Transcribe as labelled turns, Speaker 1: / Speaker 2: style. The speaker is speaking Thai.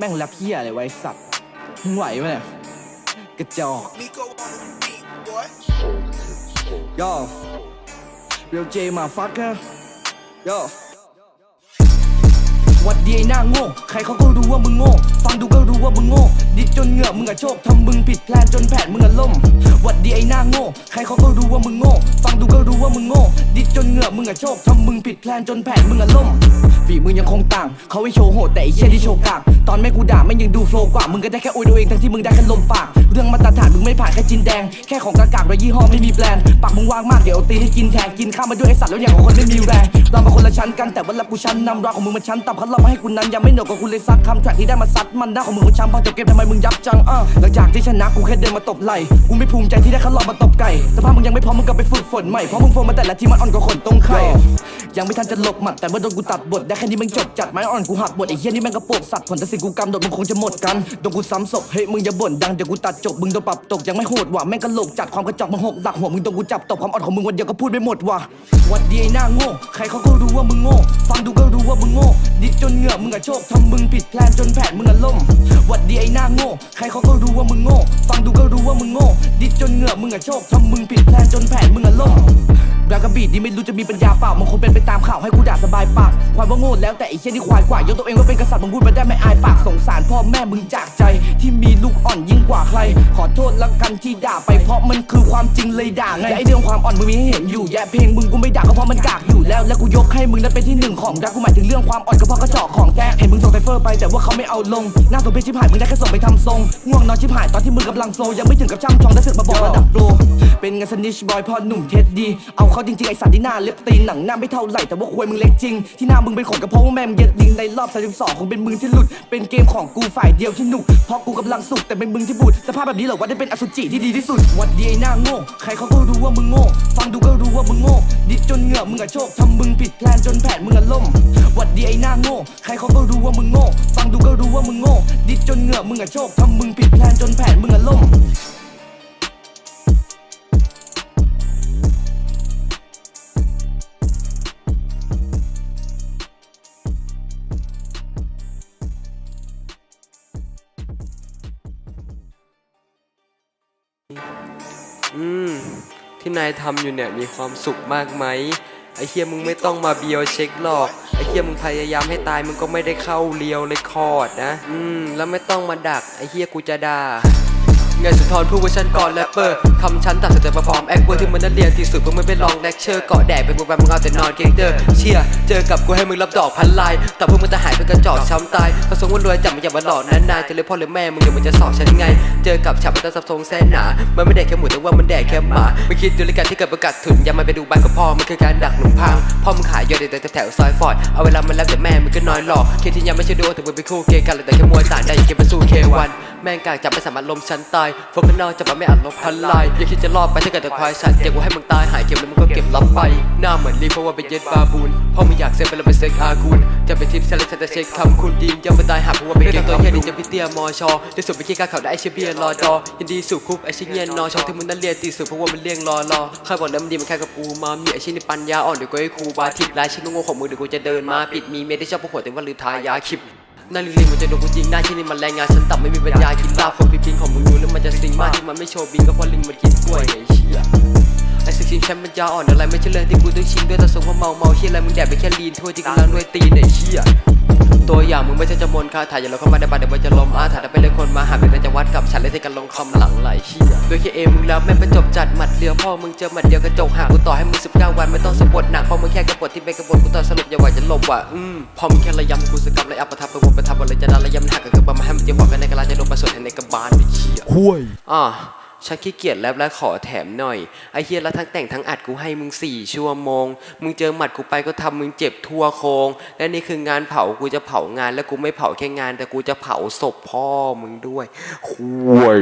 Speaker 1: แม่งแรปเฮียอะไรไวะไอ้สัตว์มึงไหวไหมเนี่ยกระจอก
Speaker 2: Miko on the beat, boy.
Speaker 1: ย่อเรียวเจมาฟักนะย่อ วัดดีไอ้หน้าโง่ ใครเขาก็รู้ว่ามึงโง่ ฟังดูก็รู้ว่ามึงโง่ ดิจนเหงื่อมึงอะโชคทำมึงผิดแพลนจนแผนมึงอะล่ม วัดดีไอ้หน้าโง่ ใครเขาก็รู้ว่ามึงโง่ ฟังดูก็รู้ว่ามึงโง่ ดิจนเหงื่อมึงอะโชคทำมึงผิดแพลนจนแผนมึงอะล่ม ฝีมือยังคงต่าง เขาให้โชว์โหดแต่ไอ้เชี่ยที่โชว์กาก ตอนแม่กูด่าไม่ยังดูโฟล์กว่า มึงก็ได้แค่อวยตัวเองทั้งที่มึงได้แค่ลมปาก เรื่องมาตรฐานมึงไม่ผ่านแค่จินแดง แค่ของกากากโดยยี่ห้อไม่มีแบรนด์ ปากมึงว่างมากเดี๋ยวเอาตีให้กินแทน กินข้าวมาด้วยไอสัตว์แล้วอย่างของคนไม่มีแรง เรามาคนละชั้นกันแต่ว่ารับกูชั้นนำรอของมึงมันชั้นต่ำเขาเรามาให้กูนั้นยังไม่เหนือกว่ากูเลยซัดคำแทร็กที่ได้มาซัดมันได้าของมึงมันช้ำพอจบเกมทำไมมึงยับจังอะหลังจากที่ชนะกูแค่เดินมาตบไหล่กูไม่ภูมิใจที่ได้คัดลอกมาตบไก่สภาพมึงยังไม่พร้อมมึงก็ไปฝึกฝนใหม่เพราะมึงโฟมมาแต่ละทีมันอ่อนกว่าขนตรงไข่ยังไม่ทันจะหลบหมัดแต่เมื่อโดนกูตัดบทได้แค่นี้มึงจบจัดไม้อ่อนกูหักบทไอ้เหี้ยนี่แม่งกระโปงสัตว์ผลแต่สิ่งกูกำโดดมึงคงจะหมดกันโดนกูซ้ำศพเฮ้ยมึงอย่าบ่นดังเดี๋ยวกูตัดจบมึงโดนปรับตกยังไม่โหดว่ะแม่งกระโหลกจัดความกระจอกมึงหกดักหัวมึงโดนกูจับตบความอ่อนของมึงวันเดียวก็พูดไม่หมดว่ะวัดดีไอ้หน้าโง่ใครเขาก็รู้ว่ามึงโง่ ฟังดูก็รู้ว่ามึงโง่ ดิจนเหงื่อมึงอะโชคทำมึงผิดแพลนจนแผนมึงอะล่มวัดดีไอ้หน้าโง่ ใครเขาก็รู้ว่ามึงโง่ ฟังดูก็รู้ว่ามึงโง่ ดิจนเหงื่อมึงอะโชคทำมึงผิดแพลนจนแผนมึงอะล่มแบกกระบีดนี่ไม่รู้จะมีปัญญาเปล่ามันคงเป็นไปตามข่าวให้กูด่าสบายปากความว่าโง่แล้วแต่ไอ้เช่นที่ควายกว่ายกตัวเองว่าเป็นกษัตริย์มึงพูดมาได้ไม่อายปากสงสารพ่อแม่มึงจากใจ ที่มีลูกอ่อนยิ่งกว่าใคร ขอโทษละกันที่ด่าไปเพราะมันคือความจริงเลยด่าไงและไอเรื่องความอ่อนมึงมีให้เห็นอยู่แย่เพลงมึงกูไม่ด่าก็เพราะมันกากอยู่แล้วและกูยกให้มึงนั้นเป็นที่หนึ่งของรักกูหมายถึงเรื่องความอ่อนก็เพราะกระจอกของแกเห็นมึงส่งไซเฟอร์ไปแต่ว่าเขาไม่เอาลงหน้าสมเพชชิบหายมึงได้แค่ส่งไปทำทรงง่วงนอนชิบหายตอนที่มึงกำลังโซยังไม่ถึงกับช่ำชองได้สึกมาบอกระดับโปรเป็นไงสนิชบอยพอหนุ่มเท็ดดีเอาเขาจริงๆไอสัตว์ที่หน้าเล็บตีนหนังหน้าไม่เท่าไหร่แต่ว่าควยมึงเล็กจริงที่หน้ามึงเป็นขนกระเพาะว่าแม่มงเย็ดดิงในรอบ32คงเป็นมึงที่หลุด เป็นเกมของกูฝ่ายเดียวที่หนุกเพราะกูกำลังสุขแต่เป็นมึงที่บูดสภาพแบบนี้เหรอว่าได้เป็นอสุจิที่ดีที่สุดวัดดีไอหน้าโง่ใครเขาก็รู้ว่ามึงโง่ฟังดูก็รู้ว่ามึงโง่ดิด จนเหงื่อมึงอะโชคทำมึงผิดแพลนจนแผนมึงอะล่มวัดดีไอหน้าโง่ใครเขาก็รู้ว่ามึงโง่ฟังดูก็รู้ว่ามึงโง่ดิดจนเหงื่อมึงอะโชคทำมึงผิดแพลนจนแผนมึงอะล่ม
Speaker 3: อืม ที่นายทำอยู่เนี่ยมีความสุขมากไหมไอ้เฮียมึงไม่ต้องมาเบียวเช็คหรอกไอ้เฮียมึงพยายามให้ตายมึงก็ไม่ได้เข้าเลียวเลยคอร์ดนะ อืมแล้วไม่ต้องมาดักไอ้เฮียกูจะด่า ไงสุนทรพูดว่าฉันก่อนแรปเปอร์คำฉันตัดสินใจมาฟอร์มแอคเวอร์ที่มันนั่นเรียนที่สุดเพื่อไม่ไปลองเลคเชอร์เกาะแดกไปบุกแบบมึงเอาแต่นอนเกงเดอร์เชียเจอกับกูให้มึงรับดอกพันลายแต่พวกมึงจะหายไปกระจอกช้ำตายกระทรงว่ารวยจับมันอย่ามาหลอกนานๆจะเลยพ่อหรือแม่มึงเดี๋ยวมันจะสอบฉันไง เจอกับฉับมันจะสับทรงแสนหนา มันไม่แดกแค่หมูแต่ว่ามันแดกแค่หมาไม่คิดดูรายการที่เกิดประกาศถุนอย่ามาไปดูบ้านกับพ่อมันคือการดักหนุ่มพังพ่อมึงขายยอดเด็ดแถวซอยฟอร์ดเอาเวลามันแล้วแต่แม่มึงก็น้อยหลอกเคที่ยังไม่ใช่ดูถึงมึงเป็นคู่เกย์กันเลยแต่แค่มวยต่างใจอย่าเก็บไปสู้เควัน แมงกากจับไม่สามารถลมฉันตายโฟกัสนอจับมาไม่อาจลบพันลายอย่าคิดจะรอดไปถ้าเกิดแต่ควายฉันเจ็บกูให้มึงตายหายเก็บแล้วมึงก็เก็บรับไปหน้าเหมือนรีเพราะว่าไปเย็ดบาบูนพ่อมึงอยากเซ็นไปแล้วไปเซ็กอากูลจะไปทิปเซเลฉันจะเช็คคำคุณดีมยังไม่ตายหากเพราะว่าไปเก็บตัวแค่นี้จะพี่เตียมอชอที่สุดไปขี้กาเขาได้ไอเชเบียรอดอยินดีสู่คุกไอชิเงียนนอชอที่มึงนั้นเรียนตีสุดเพราะว่ามันเลี้ยงรอรอใครบอกแล้วมันดีมันแค่กับกูมามีไอชินี่ปัญญาอ่อนเดี๋ยวกูให้ครูบาทิพย์ลายชิ้นงงของมึงเดี๋ยวกูจะเดินมาปิดมีเมดได้ชอบพวกหัวแต่ว่าลืมทายาคิป นั่นลิงๆมันจะโดนกูจิงได้ที่นี่มันแรงงานฉันต่ำไม่มีปัญญากินลาบคนพิพิงของมึงดูแล้วมันจะสิงมากที่มันไม่โชว์บินก็เพราะลิงมันกินกล้วยไอ้เชี่ยไอ้สกินแชมป์มันยาอ่อนอะไรไม่ใช่เรื่องที่กูต้องชิงด้วยแต่สมว่าเมาเมาเชี่ยอะไรมึงแดกไปแค่ลีนทั่วที่กูลังด้วยตีนไอ้เชี่ย ตัวอย่างมึงไม่ใช่จะมนคาถ่ายอย่าเราเข้ามาในบ้านเดี๋ยวมันจะล้มอาถรรพ์ไปเลยคนมาหาเป็นจะวัดกับฉันเลยที่กันลงคำหลังไหลเชี่ยด้วยแค่เอมึงแล้วแม่งประจบจัดหมัดเดียวพ่อมึงเจอหมัดเดียวกระจกหากูต่อให้มึง19 วันไม่ต้องสะบดหนักเพราะมึงแค่กระบดที่เป็นกระบดกูต่อสรุปอย่าไหวจะหลบว่ะอืมพอมึงแค่ระยำกูสกับระยำประทับไปวนประทับอะไรจะดันระยำหักก็คือประมาให้มันเจ็บหัวกันในกระลาจะโดนประสดในกระบาลไอ้เชี่ย
Speaker 4: ห้วย
Speaker 3: อะ ฉันขี้เกียจแล้วและขอแถมหน่อยไอ้เฮียแล้วทั้งแต่งทั้งอัดกูให้มึงสี่ชั่วโมง มึงเจอหมัดกูไปก็ทำมึงเจ็บทั่วโคง และนี่คืองานเผากูจะเผางาน แล้วกูไม่เผาแค่งาน แต่กูจะเผาศพพ่อมึงด้วย
Speaker 4: ห้วย